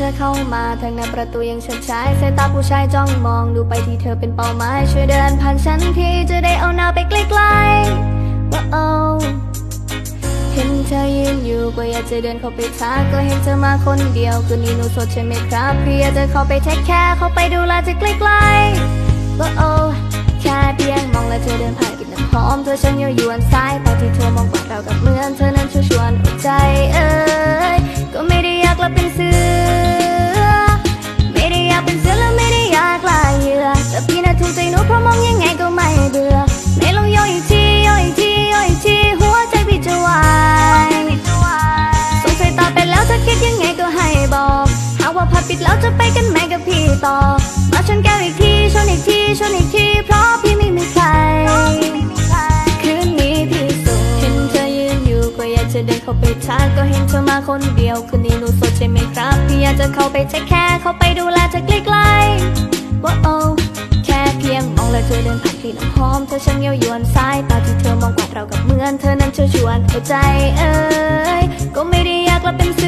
เธอเข้ามาทางหน้าประตูยังชัดชายสายตาผู้ชายจ้องมองดูไปที่เธอเป็นเป้าหมายช่วยเดินผ่านฉันทีจะได้เอาหน้าไปใกล้ๆว่าโอเห็นเธอยืนอยู่ก็อยากจะเดินเข้าไปทักก็เห็นเธอมาคนเดียวคืนนี้หนูสดใช่ไหมครับเพียจะเข้าไปแท็กแค่เข้าไปดูแลจะใกล้ๆว่าโอแค่เพียงมองและเธอเดินผ่านกลินน้ำหอมเธอฉันยู่วยวนซ้ายตาที่เธอมองกวาดเรากับเหมือนเธอ อีกทีชนอีกทีเพราะพี่ไม่มีใคร คืนนี้พี่สูงเห็นเธอยืนอยู่ก็อยากจะเดินเข้าไปทักก็เห็นเธอมาคนเดียวคืนนี้หนูโสดใช่ไหมครับ พี่อยากจะเข้าไปแค่แค่เข้าไปดูแลจะใกล้ๆว่าโอ้แค่เพียงมองแล้วเธอเดินผ่านกลิ่น้ำหอมเธอช่างเย้ายวนสายตาที่เธอมองกวาดเรากับเหมือนเธอนั้นเชวนชวนหัวใจเอ้ยก็ไม่ได้อยากลับเป็นเสื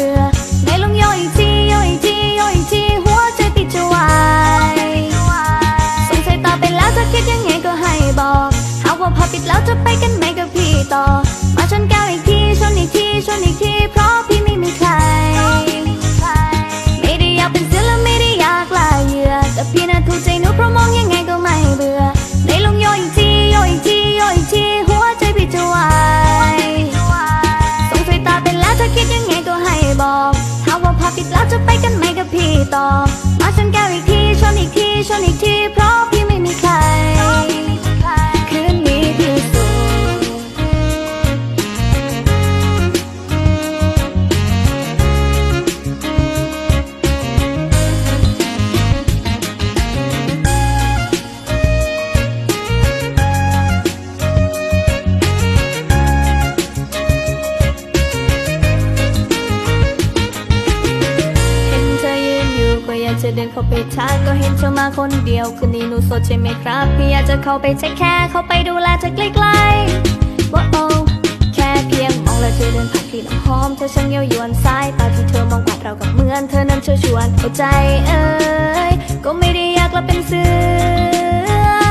บื่อไหนลองย่อยทีย่อยทีย่อยทีหัวใจติดจะวายสงสัยตาไปแล้วจะคิดยังไงก็ให้บอกหากว่าพอปิดแล้วจะไปกันไหมกับพี่ต่อ มาชนแก้วอีกทีชนอีกทีชนอีกทีเพราะ แก้วอีกทีชนอีกทีชนอีกทีเพราะ เธอยากจะเดินเข้าไปทักก็เห็นเธอมาคนเดียวคืนนี้หนูโสดใช่ไหมครับพี่อยากจะเข้าไปเทคแค่เข้าไปดูแลเธอใกล้ๆว่าโอ้แค่เพียงมองแล้วเธอเดินผ่านกลิ่นหอมเธอช่างเย้ายวนสายตาที่เธอมองกวาดเรากับเหมือนเธอนั้นเชิญชวนเอาใจเอ้ยก็ไม่ได้อยากกลับเป็นเสือ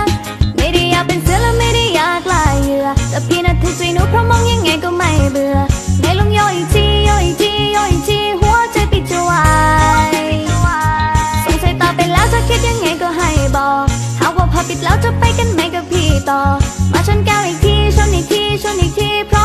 ต่อ มาชนแก้วอีกทีชนอีกทีชนอีกที